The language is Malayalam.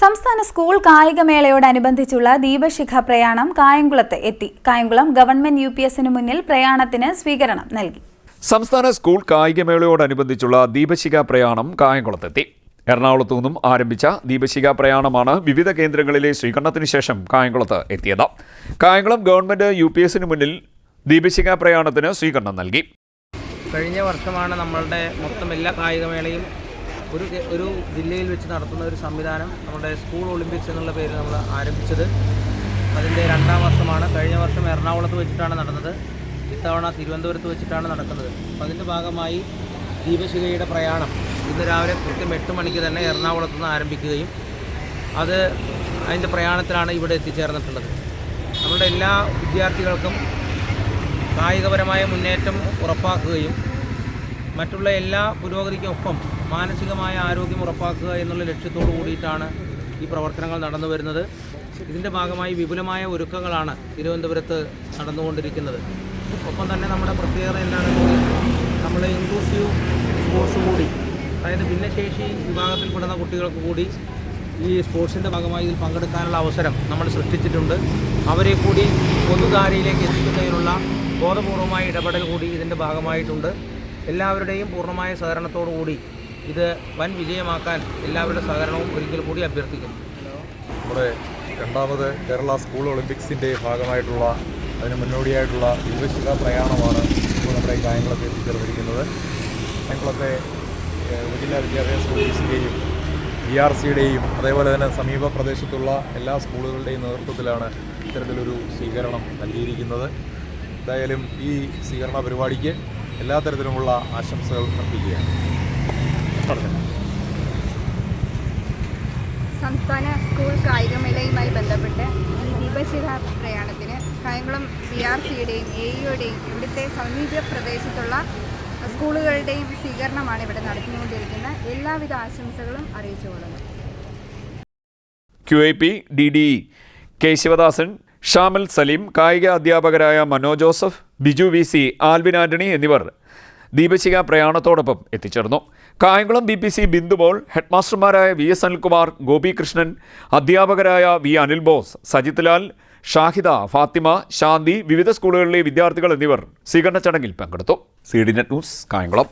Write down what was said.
സംസ്ഥാന സ്കൂൾ കായികമേളയോടനുബന്ധിച്ചുള്ള ദീപശിഖ പ്രയാണം കായംകുളത്ത് എത്തി. കായംകുളം ഗവൺമെന്റ് യു പി എസിന് മുന്നിൽ പ്രയാണത്തിന് സ്വീകരണം നൽകി. സംസ്ഥാന സ്കൂൾ കായികമേളയോടനുബന്ധിച്ചുള്ള ദീപശിഖ പ്രയാണം കായംകുളത്തെത്തി. എറണാകുളത്തു നിന്നും ആരംഭിച്ച ദീപശിഖ പ്രയാണമാണ് വിവിധ കേന്ദ്രങ്ങളിലെ സ്വീകരണത്തിന് ശേഷം കായംകുളത്ത് എത്തിയത്. കായംകുളം ഗവൺമെന്റ് യു പി എസിന് മുന്നിൽ ദീപശിഖ പ്രയാണത്തിന് സ്വീകരണം നൽകി. കഴിഞ്ഞ വർഷമാണ് നമ്മളുടെ മൊത്തം എല്ലാ കായികമേളയും ഒരു ഒരു ജില്ലയിൽ വെച്ച് നടത്തുന്ന ഒരു സംവിധാനം നമ്മുടെ സ്കൂൾ ഒളിമ്പിക്സ് എന്നുള്ള പേരിൽ നമ്മൾ ആരംഭിച്ചത്. അതിന്റെ രണ്ടാം വർഷമാണ്. കഴിഞ്ഞ വർഷം എറണാകുളത്ത് വെച്ചിട്ടാണ് നടന്നത്. ഇത്തവണ തിരുവനന്തപുരത്ത് വെച്ചിട്ടാണ് നടക്കുന്നത്. അപ്പോൾ അതിന്റെ ഭാഗമായി ദീപശിഖയുടെ പ്രയാണം ഇന്ന് രാവിലെ കൃത്യം എട്ട് മണിക്ക് തന്നെ എറണാകുളത്ത് നിന്ന് ആരംഭിക്കുകയും അത് അതിന്റെ പ്രയാണത്തിലാണ് ഇവിടെ എത്തിച്ചേർന്നിട്ടുള്ളത്. നമ്മുടെ എല്ലാ വിദ്യാർത്ഥികൾക്കും കായികപരമായ മുന്നേറ്റം ഉറപ്പാക്കുകയും മറ്റുള്ള എല്ലാ പുരോഗതിക്കൊപ്പം മാനസികമായ ആരോഗ്യം ഉറപ്പാക്കുക എന്നുള്ള ലക്ഷ്യത്തോടു കൂടിയിട്ടാണ് ഈ പ്രവർത്തനങ്ങൾ നടന്നു വരുന്നത്. ഇതിന്റെ ഭാഗമായി വിപുലമായ ഒരുക്കങ്ങളാണ് തിരുവനന്തപുരത്ത് നടന്നുകൊണ്ടിരിക്കുന്നത്. ഒപ്പം തന്നെ നമ്മുടെ പ്രത്യേകത എന്താണെന്ന് നമ്മൾ ഇൻക്ലൂസീവ് സ്പോർട്സ് കൂടി അതായത് ഭിന്നശേഷി വിഭാഗത്തിൽപ്പെടുന്ന കുട്ടികൾക്ക് കൂടി ഈ സ്പോർട്സിന്റെ ഭാഗമായി ഇതിൽ പങ്കെടുക്കാനുള്ള അവസരം നമ്മൾ സൃഷ്ടിച്ചിട്ടുണ്ട്. അവരെ കൂടി പൊതുധാരയിലേക്ക് എത്തിക്കുന്നതിനുള്ള ബോധപൂർവമായ ഇടപെടൽ കൂടി ഇതിന്റെ ഭാഗമായിട്ടുണ്ട്. എല്ലാവരുടെയും പൂർണമായ സഹകരണത്തോടു കൂടി ഇത് വൻ വിജയമാക്കാൻ എല്ലാവരുടെ സഹകരണവും ഒരിക്കൽ കൂടി അഭ്യർത്ഥിക്കുന്നു. നമ്മുടെ രണ്ടാമത് കേരള സ്കൂൾ ഒളിമ്പിക്സിന്റെ ഭാഗമായിട്ടുള്ള അതിന് മുന്നോടിയായിട്ടുള്ള ദീപശിഖ പ്രയാണമാണ് ഇപ്പോൾ നമ്മുടെ കായംകുളത്ത് എത്തിച്ചേർന്നിരിക്കുന്നത്. കായംകുളത്തെ ഉപജില്ലാ വിദ്യാഭ്യാസ ഓഫീസിന്റെയും ബി ആർ സിയുടെയും അതേപോലെ തന്നെ സമീപ പ്രദേശത്തുള്ള എല്ലാ സ്കൂളുകളുടെയും നേതൃത്വത്തിലാണ് ഇത്തരത്തിലൊരു സ്വീകരണം നൽകിയിരിക്കുന്നത്. എന്തായാലും ഈ സ്വീകരണ പരിപാടിക്ക് എല്ലാ തരത്തിലുമുള്ള ആശംസകൾ അർപ്പിക്കുകയാണ്. സംസ്ഥാന സ്കൂൾ കായികമേളയുമായി ബന്ധപ്പെട്ട് ഈ ദീപശിഖ പ്രയാണത്തിന് കായംകുളം ബി ആർ സിയുടെയും എ ഇയുടെയും ഇവിടുത്തെ സമീപ പ്രദേശത്തുള്ള സ്കൂളുകളുടെയും സ്വീകരണമാണ് ഇവിടെ നടത്തിക്കൊണ്ടിരിക്കുന്നത്. എല്ലാവിധ ആശംസകളും അറിയിച്ചുകൊള്ളുന്നു Q I P D D K Sivadasan Shamal Saleem കായിക അധ്യാപകരായ Mano Joseph Biju V. C. Alvin Antony എന്നിവർ ദീപശിക പ്രയാണത്തോടൊപ്പം എത്തിച്ചേർന്നു. Kayamkulam B. P. C. Bindu Paul ഹെഡ്മാസ്റ്റർമാരായ V. S. Anilkumar Gopikrishnan അധ്യാപകരായ വി. അനിൽ ബോസ് സജിത് ലാൽ ഷാഹിദ ഫാത്തിമ ശാന്തി വിവിധ സ്കൂളുകളിലെ വിദ്യാർത്ഥികൾ എന്നിവർ സ്വീകരണ ചടങ്ങിൽ പങ്കെടുത്തു. C D net news Kayamkulam.